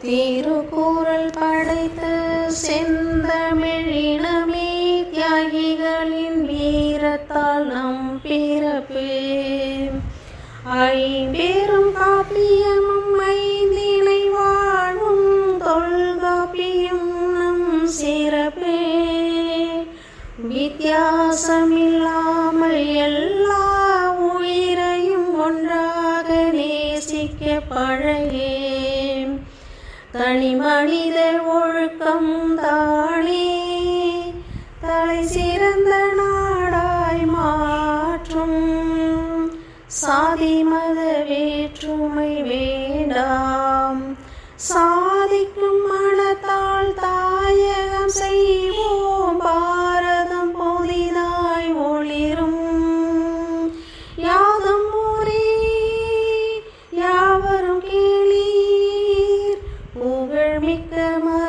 திருக்குறள் படைத்த செந்தமிழினமே தியாகிகளின் வீரத்தால் நம் பிறப்பு ஐம்பெரும் காப்பியமும் ஐந்தினை வாழும் தொல்காப்பியம் நம் சிறப்பு வித்தியாசமில்லாமல் எல்லா உயிரையும் ஒன்றாக நேசிக்க பழகே தனி மனித ஒழுக்கம் தானே தலை சிறந்த நாடாய் மாற்றும். சாதி மத வேற்றுமை வேண்டாம். சாதிக்கும் மனத்தால் தான் परिक्रमा